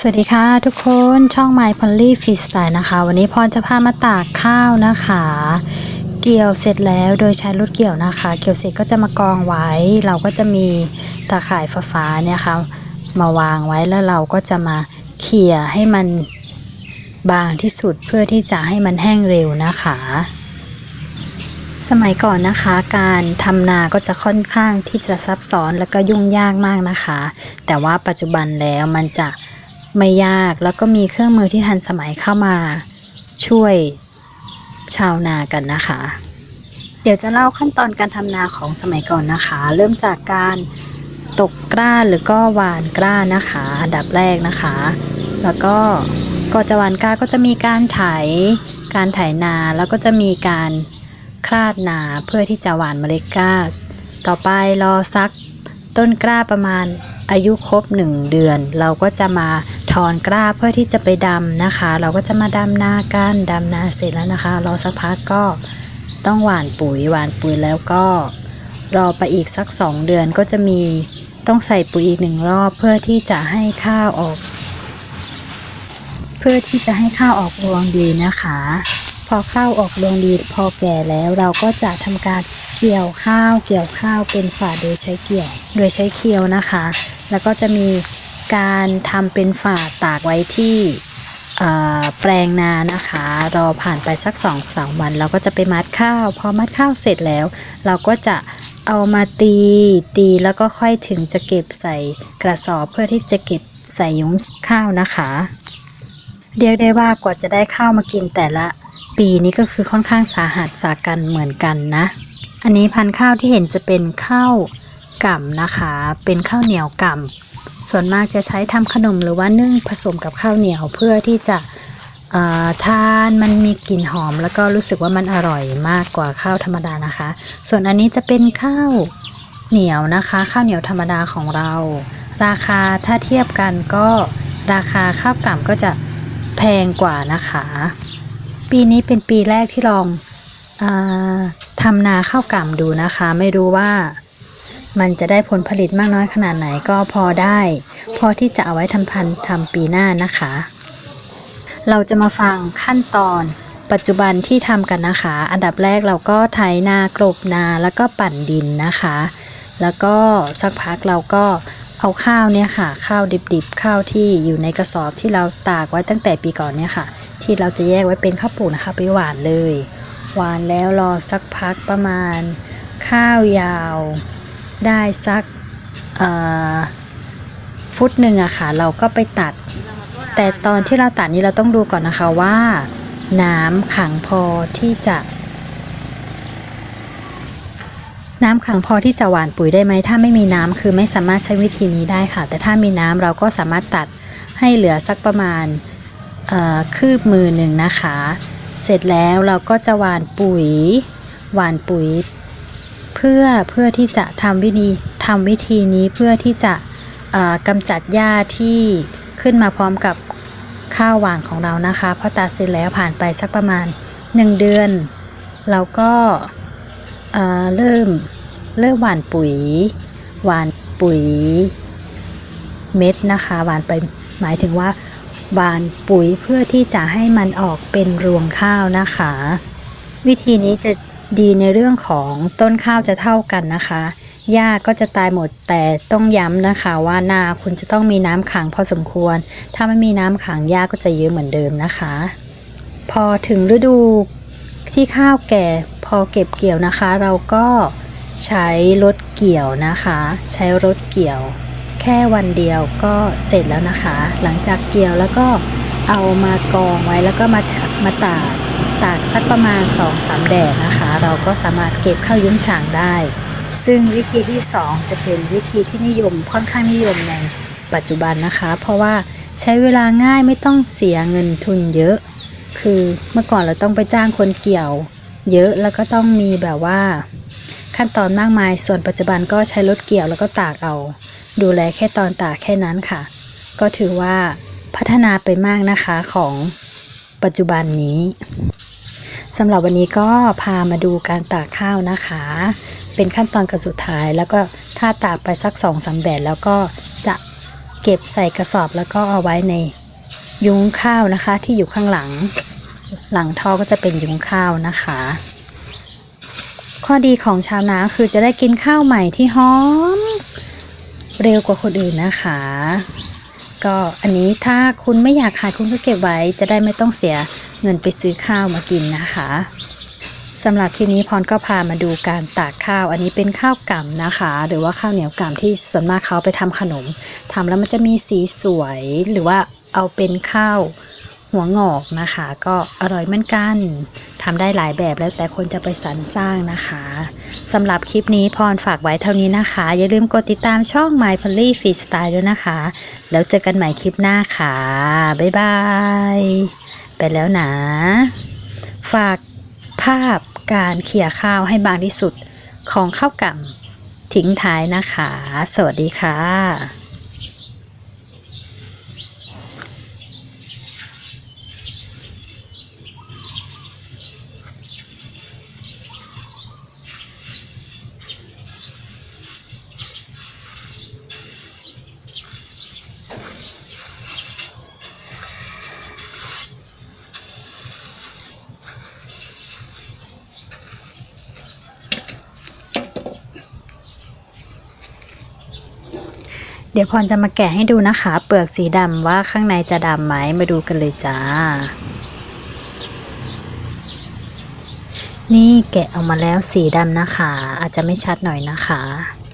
สวัสดีค่ะทุกคนช่อง My Polly Freestyle นะคะ วันนี้พรจะพามาตากข้าวนะคะ เกี่ยวเสร็จแล้วโดยใช้รถเกี่ยวนะคะ เกี่ยวเสร็จก็จะมากองไว้ เราก็จะมีตาข่ายฟ้าๆเนี่ยค่ะมาวางไว้แล้วเราก็จะมาเขี่ยให้มันบางที่สุดเพื่อที่จะให้มันแห้งเร็วนะคะ สมัยก่อนนะคะ การทำนาก็จะค่อนข้างที่จะซับซ้อนและก็ยุ่งยากมากนะคะ แต่ว่าปัจจุบันแล้วมันจะ ไม่ยากแล้วก็มีเครื่องมือที่ทันสมัยเข้ามาช่วยชาวนากันนะคะ เดี๋ยวจะเล่าขั้นตอนการทำนาของสมัยก่อนนะคะ เริ่มจากการตกกล้าหรือก็หวานกล้านะคะ อันดับแรกนะคะ แล้วก็ก่อนจะหวานกล้าก็จะมีการไถการไถนาแล้วก็จะมีการคลาดนาเพื่อที่จะหว่านเมล็ดกล้า ต่อไปรอซักต้นกล้าประมาณ อายุครบ 1 เดือน เราก็จะมาถอนกล้าเพื่อที่จะไปดำนะคะ เราก็จะมาดำนากันดำนาเสร็จแล้วนะคะ รอสักพักก็ต้องหว่านปุ๋ยหว่านปุ๋ยแล้วก็รอไปอีกสัก 2 เดือนก็จะมีต้องใส่ปุ๋ยอีกหนึ่งรอบเพื่อที่จะให้ข้าวออก เพื่อที่จะให้ข้าวออกรวงดีนะคะ พอข้าวออกรวงดีพอแก่แล้วเราก็จะทำการเกี่ยวข้าวเกี่ยวข้าวเป็นฝาโดยใช้เกี่ยว โดยใช้เคียวนะคะ แล้วก็จะมีการทำเป็นฝาตากไว้ที่แปลงนานะคะ รอผ่านไปสัก2อสามวัน เราก็จะไปมัดข้าว พอมัดข้าวเสร็จแล้ว เราก็จะเอามาตีตีแล้วก็ค่อยถึงจะเก็บใส่กระสอบเพื่อที่จะเก็บใส่ยุ้งข้าวนะคะ เรียกได้ว่ากว่าจะได้ข้าวมากินแต่ละปีนี้ก็คือค่อนข้างสาหัสจากกันเหมือนกันนะ อันนี้พันธุ์ข้าวที่เห็นจะเป็นข้าว ก่ำนะคะ เป็นข้าวเหนียวก่ำส่วนมากจะใช้ทำขนมหรือว่านึ่งผสมกับข้าวเหนียวเพื่อที่จะทานมันมีกลิ่นหอม แล้วก็รู้สึกว่ามันอร่อยมากกว่าข้าวธรรมดานะคะ ส่วนอันนี้จะเป็นข้าวเหนียวนะคะ ข้าวเหนียวธรรมดาของเรา ราคาถ้าเทียบกันก็ราคาข้าวก่ำก็จะแพงกว่านะคะ ปีนี้เป็นปีแรกที่ลองอทำนาข้าวก่ำดูนะคะ ไม่รู้ว่า มันจะได้ผลผลิตมากน้อยขนาดไหนก็พอได้ พอที่จะเอาไว้ทำพันธุ์ทำปีหน้านะคะ เราจะมาฟังขั้นตอนปัจจุบันที่ทำกันนะคะ อันดับแรกเราก็ไถนากรบนาแล้วก็ปั่นดินนะคะ แล้วก็สักพักเราก็เอาข้าวเนี่ยค่ะ ข้าวดิบๆ ข้าวที่อยู่ในกระสอบที่เราตากไว้ตั้งแต่ปีก่อนเนี่ยค่ะ ที่เราจะแยกไว้เป็นข้าวปลูกนะคะไปหวานเลย หวานแล้วรอสักพักประมาณ ข้าวยาว ได้สักฟุตหนึ่งอะค่ะ เราก็ไปตัด แต่ตอนที่เราตัดนี้เราต้องดูก่อนนะคะว่า น้ำขังพอที่จะ น้ำขังพอที่จะหว่านปุ๋ยได้ไหม ถ้าไม่มีน้ำคือไม่สามารถใช้วิธีนี้ได้ค่ะ แต่ถ้ามีน้ำเราก็สามารถตัดให้เหลือสักประมาณเอ่อคืบมือหนึ่งนะคะ เสร็จแล้วเราก็จะหว่านปุ๋ย หว่านปุ๋ย เพื่อเพื่อที่จะทำวิธีทำวิธีนี้เพื่อที่จะกำจัดหญ้าที่ขึ้นมาพร้อมกับข้าวหวานของเรานะคะพอตัดเสร็จแล้วผ่านไปสักประมาณ 1 เดือน เราก็เอ่อเริ่มเริ่มหว่านปุ๋ย หว่านปุ๋ยเม็ดนะคะหว่านไปหมายถึงว่าหว่านปุ๋ยเพื่อที่จะให้มันออกเป็นรวงข้าวนะคะ วิธีนี้จะ ดีในเรื่องของต้นข้าวจะเท่ากันนะคะหญ้าก็จะตายหมดแต่ต้องย้ำนะคะ ว่านาคุณจะต้องมีน้ำขังพอสมควร ถ้าไม่มีน้ำขังหญ้าก็จะเยอะเหมือนเดิมนะคะ พอถึงฤดูที่ข้าวแก่พอเก็บเกี่ยวนะคะ เราก็ใช้รถเกี่ยวนะคะ ใช้รถเกี่ยว แค่วันเดียวก็เสร็จแล้วนะคะ หลังจากเกี่ยวแล้วก็เอามากองไว้แล้วก็มามาตาก ตากสักประมาณ 2-3 แดดนะคะ เราก็สามารถเก็บข้าวยุ้งฉางได้ ซึ่งวิธีที่ 2 จะเป็นวิธีที่นิยมค่อนข้างนิยมในปัจจุบันนะคะ เพราะว่าใช้เวลาง่ายไม่ต้องเสียเงินทุนเยอะ คือเมื่อก่อนเราต้องไปจ้างคนเกี่ยว เยอะแล้วก็ต้องมีแบบว่า ขั้นตอนมากมายส่วนปัจจุบันก็ใช้รถเกี่ยวแล้วก็ตากเอา ดูแลแค่ตอนตากแค่นั้นค่ะ ก็ถือว่าพัฒนาไปมากนะคะของปัจจุบันนี้ สำหรับวันนี้ก็พามาดูการตากข้าวนะคะ เป็นขั้นตอนกันสุดท้าย แล้วก็ถ้าตากไปสักสองสามแดดแล้วก็จะเก็บใส่กระสอบแล้วก็เอาไว้ในยุ้งข้าวนะคะ ที่อยู่ข้างหลัง หลังท่อก็จะเป็นยุ้งข้าวนะคะ ข้อดีของชาวนาคือจะได้กินข้าวใหม่ที่หอม เร็วกว่าคนอื่นนะคะ ก็อันนี้ถ้าคุณไม่อยากขายคุณก็เก็บไว้จะได้ไม่ต้องเสีย เงินไปซื้อข้าวมากินนะคะสำหรับคลิปนี้พรก็พามาดูการตากข้าว อันนี้เป็นข้าวก่ำนะคะ หรือว่าข้าวเหนียวก่ำที่ส่วนมากเขาไปทำขนมทำแล้วมันจะมีสีสวยหรือว่าเอาเป็นข้าวหัวงอกนะคะ ก็อร่อยเหมือนกันทำได้หลายแบบแล้วแต่คนจะไปสรรสร้างนะคะสำหรับคลิปนี้พรฝากไว้เท่านี้นะคะ อย่าลืมกดติดตามช่อง My p o l l y Freestyle ด้วยนะคะ แล้วเจอกันใหม่คลิปหน้าค่ะ บ๊ายบาย ไปแล้วนะ ฝากภาพการเขี่ยข้าวให้บางที่สุดของข้าวก่ำทิ้งท้ายนะคะ สวัสดีค่ะ ดี๋ยวพรจะมาแกะให้ดูนะคะ เปลือกสีดำว่าข้างในจะดำไหมมาดูกันเลยจ้า นี่แกะออกมาแล้วสีดำนะคะ อาจจะไม่ชัดหน่อยนะคะ